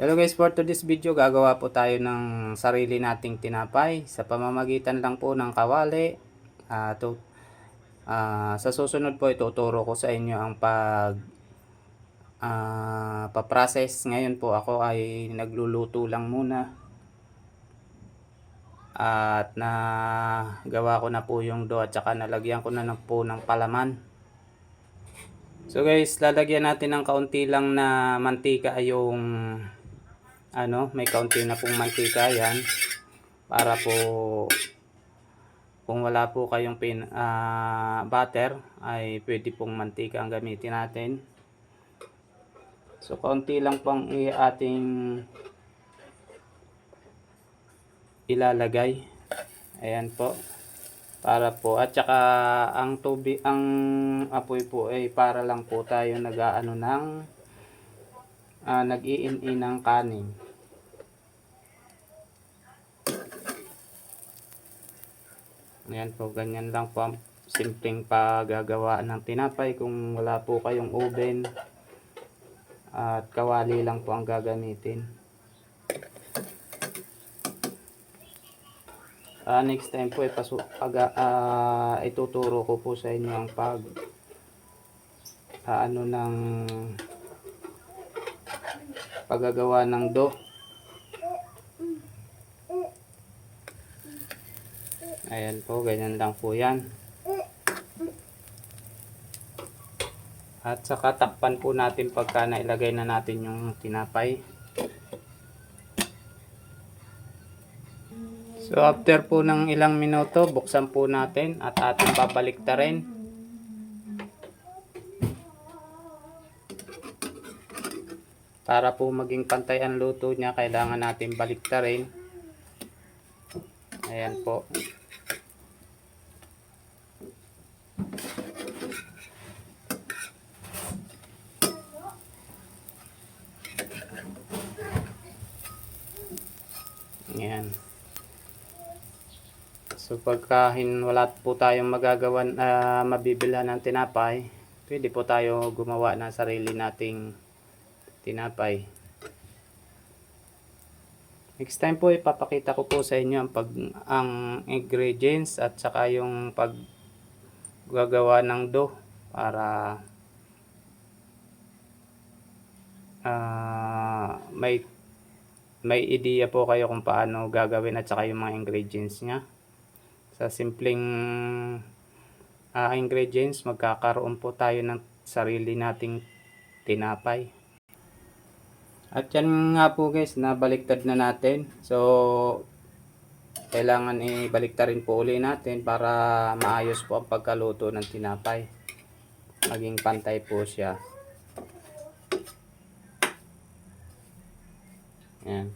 Hello guys, for today's video gagawa po tayo ng sarili nating tinapay sa pamamagitan lang po ng kawali. Ah, to, ah, sa susunod po ituturo ko sa inyo ang pag ah, pa-process. Ngayon po ako ay nagluluto lang muna. At na gawa ko na po yung dough at saka nalagyan ko na lang po ng palaman. So guys, lalagyan natin ng kaunti lang na mantika yung ano, may kaunti na pong mantika yan para po kung wala po kayong pin, ah, butter ay pwede pong mantika ang gamitin natin. So kaunti lang pang ating ilalagay. Ayan po. Para po at saka ang tubig ang apoy po ay para lang po tayo nag-aano ng ah, nag-iin ng kanin. Ayan po, ganyan lang po ang simpleng paggagawa ng tinapay kung wala po kayong oven at kawali lang po ang gagamitin. Ah, next time po ipasu pag ah, ituturo ko po sa inyo ang pag ah, ano ng paggagawa ng dough. Ayan po, ganyan lang po yan. At saka takpan po natin pagka nailagay na natin yung tinapay. So after po ng ilang minuto, buksan po natin at ating babaliktarin. Para po maging pantay ang luto niya, kailangan natin baliktarin. Ayan po. Ayan. So pagka wala po tayong magagawa na mabibilhan ng tinapay, pwede po tayo gumawa ng sarili nating tinapay. Next time po ipapakita ko po sa inyo ang pag ang ingredients at saka yung pag gagawa ng dough para ah, may may ideya po kayo kung paano gagawin at saka yung mga ingredients niya. Sa simpleng ah, ingredients, magkakaroon po tayo ng sarili nating tinapay. At yan nga po guys, nabaliktad na natin. So, kailangan ibaliktad rin po uli natin para maayos po ang pagkaluto ng tinapay. Maging pantay po siya. Yan.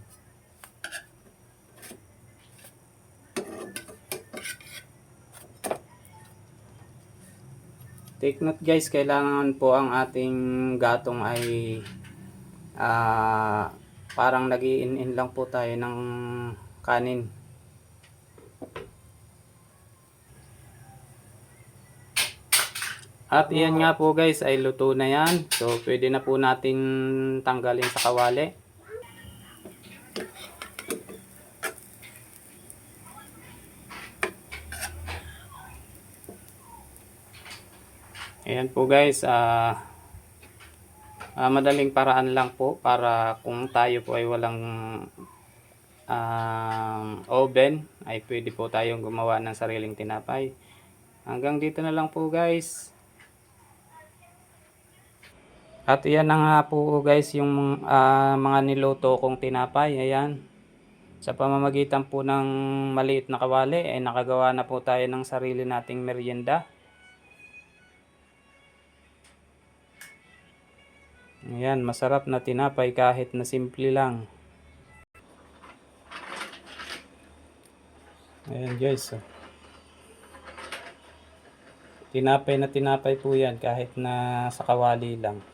Take note guys, kailangan po ang ating gatong ay ah parang nagiin-in lang po tayo ng kanin. At iyan nga po guys ay luto na yan. So pwede na po natin tanggalin sa kawali. Ayan po guys, ah ah, madaling paraan lang po para kung tayo po ay walang um, oven ay pwede po tayong gumawa ng sariling tinapay. Hanggang dito na lang po guys. At iyan na nga po guys yung ah, mga niluto kong tinapay. Ayan. Sa pamamagitan po ng maliit na kawali ay nakagawa na po tayo ng sarili nating merienda. Ayan, masarap na tinapay kahit na simple lang. Ayan guys. oh. Tinapay na tinapay po yan kahit na sa kawali lang.